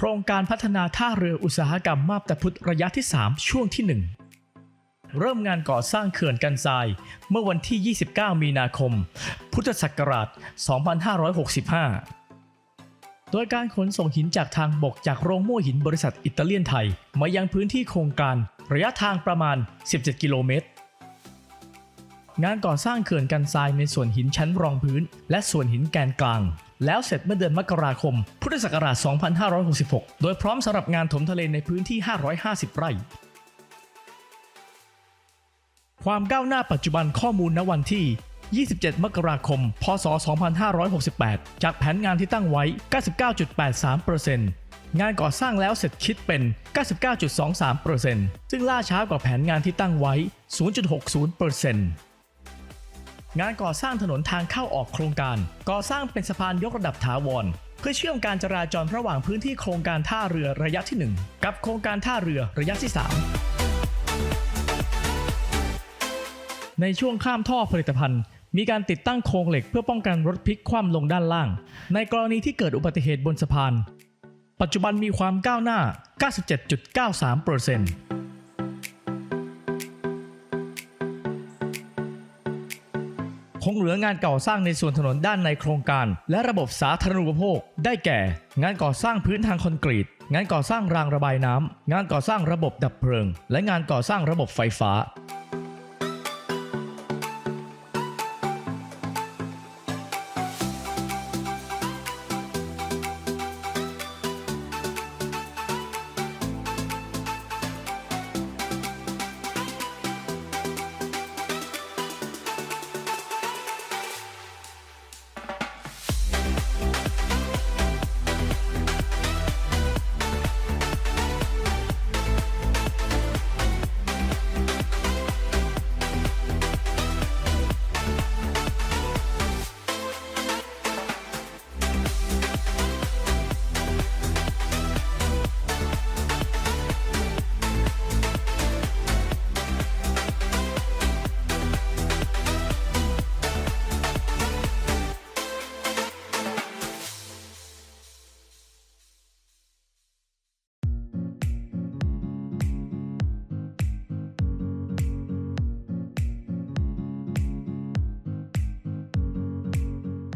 โครงการพัฒนาท่าเรืออุตสาหกรรมมาบตาพุธระยะที่ 3 ช่วงที่ 1 เริ่มงานก่อสร้างเขื่อนกันทราย เมื่อวันที่ 29 มีนาคม พุทธศักราช 2565 โดยการขนส่งหินจากทางบกจากโรงโม่หินบริษัทอิตาเลียนไทย มายังพื้นที่โครงการระยะทางประมาณ 17 กิโลเมตร งานก่อสร้างเขื่อนกันทรายในส่วนหินชั้นรองพื้น และส่วนหินแกนกลาง แล้วเสร็จเมื่อเดือนมกราคม พุทธศักราช 2566 โดยพร้อมสำหรับงานถมทะเลในพื้นที่ 550 ไร่ ความก้าวหน้าปัจจุบันข้อมูลณวันที่ 27 มกราคม พศ 2568 จากแผนงานที่ตั้งไว้ 99.83%งานก่อสร้างแล้วเสร็จคิดเป็น 99.23%ซึ่งล่าช้ากว่าแผนงานที่ตั้งไว้ 0.60% งานก่อสร้างถนนทางเข้าออกโครงการ ก่อสร้างเป็นสะพานยกระดับถาวร เพื่อเชื่อมการจราจรระหว่างพื้นที่โครงการท่าเรือระยะที่ 1 กับโครงการท่าเรือระยะที่ 3 ในช่วงข้ามท่อผลิตภัณฑ์มีการติดตั้งโครงเหล็กเพื่อป้องกันรถพลิกคว่ำลงด้านล่าง ในกรณีที่เกิดอุบัติเหตุบนสะพาน ปัจจุบันมีความก้าวหน้า 97.93% คงเหลืองานก่อสร้างในส่วนถนนด้านในโครงการ และระบบสาธารณูปโภค ได้แก่ งานก่อสร้างพื้นทางคอนกรีต งานก่อสร้างรางระบายน้ำงานก่อสร้างระบบดับเพลิง และงานก่อสร้างระบบไฟฟ้า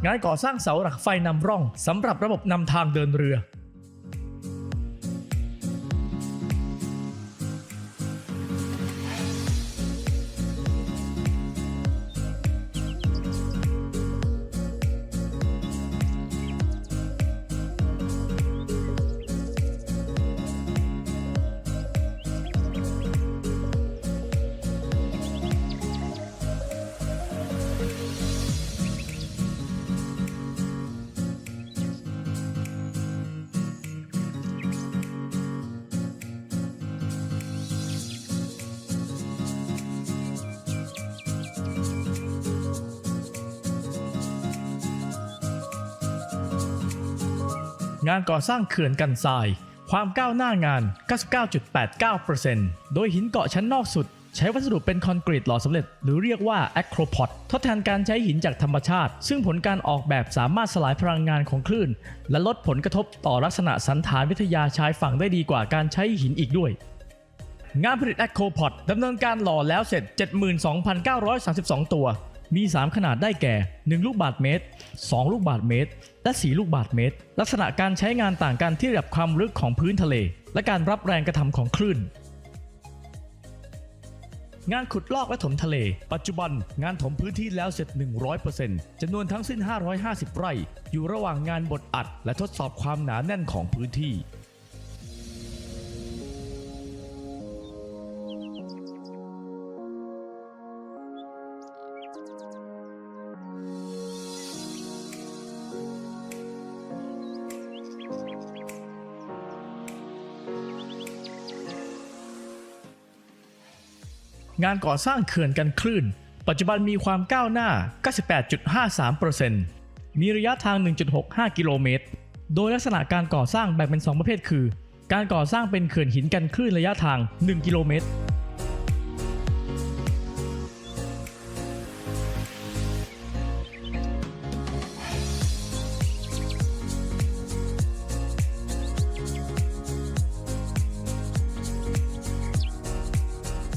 งานก่อสร้างเสาหลักไฟนำร่องสำหรับระบบนำทางเดินเรือ งานก่อสร้างเขื่อนกันทราย ความก้าวหน้างาน 99.89%โดยหินเกาะชั้นนอกสุด ใช้วัสดุเป็นคอนกรีตหล่อสำเร็จ หรือเรียกว่า a c r o p o d ทดแทนการใช้หินจากธรรมชาติ ซึ่งผลการออกแบบสามารถสลายพลังงานของคลื่น และลดผลกระทบต่อลักษณะสันฐานวิทยาชายฝั่งได้ดีกว่าการใช้หินอีกด้วยงานผลิต a c r o p o d ดำเนินการหล่อแล้วเสร็จ 72,932 ตัว มี 3 ขนาดได้แก่ 1 ลูกบาทเมตร 2 ลูกบาทเมตร และ 4 ลูกบาทเมตร ลักษณะการใช้งานต่างกันที่ระดับความลึกของพื้นทะเล และการรับแรงกระทำของคลื่น งานขุดลอกและถมทะเล ปัจจุบันงานถมพื้นที่แล้วเสร็จ 100%จำนวนทั้งสิ้น 550 ไร่ อยู่ระหว่างงานบดอัด และทดสอบความหนาแน่นของพื้นที่ งานก่อสร้างเขื่อนกันคลื่น ปัจจุบันมีความก้าวหน้า 98.53%มีระยะทาง 1.65 กิโลเมตร โดยลักษณะการก่อสร้างแบ่งเป็น 2 ประเภทคือ การก่อสร้างเป็นเขื่อนหินกันคลื่นระยะทาง 1 กิโลเมตร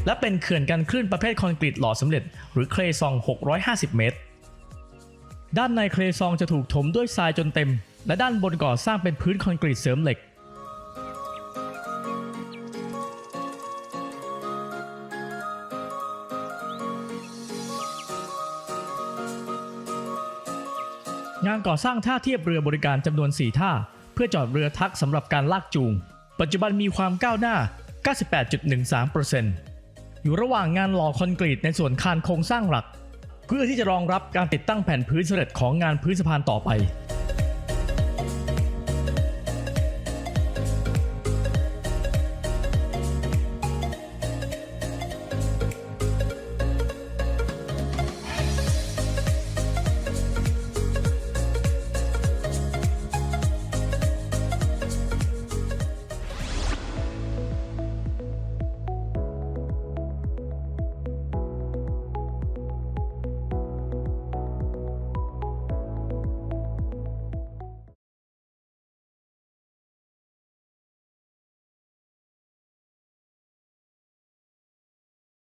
และเป็นเขื่อนกันคลื่นประเภทคอนกรีตหล่อสำเร็จ หรือเคลซอง 650 เมตร ด้านในเคลซองจะถูกถมด้วยทรายจนเต็ม และด้านบนก่อสร้างเป็นพื้นคอนกรีตเสริมเหล็กงานก่อสร้างท่าเทียบเรือบริการจำนวน 4 ท่า เพื่อจอดเรือทักสำหรับการลากจูง ปัจจุบันมีความก้าวหน้า 98.13% อยู่ระหว่างงานหล่อคอนกรีตในส่วนคานโครงสร้างหลัก เพื่อที่จะรองรับการติดตั้งแผ่นพื้นเสร็จของงานพื้นสะพานต่อไป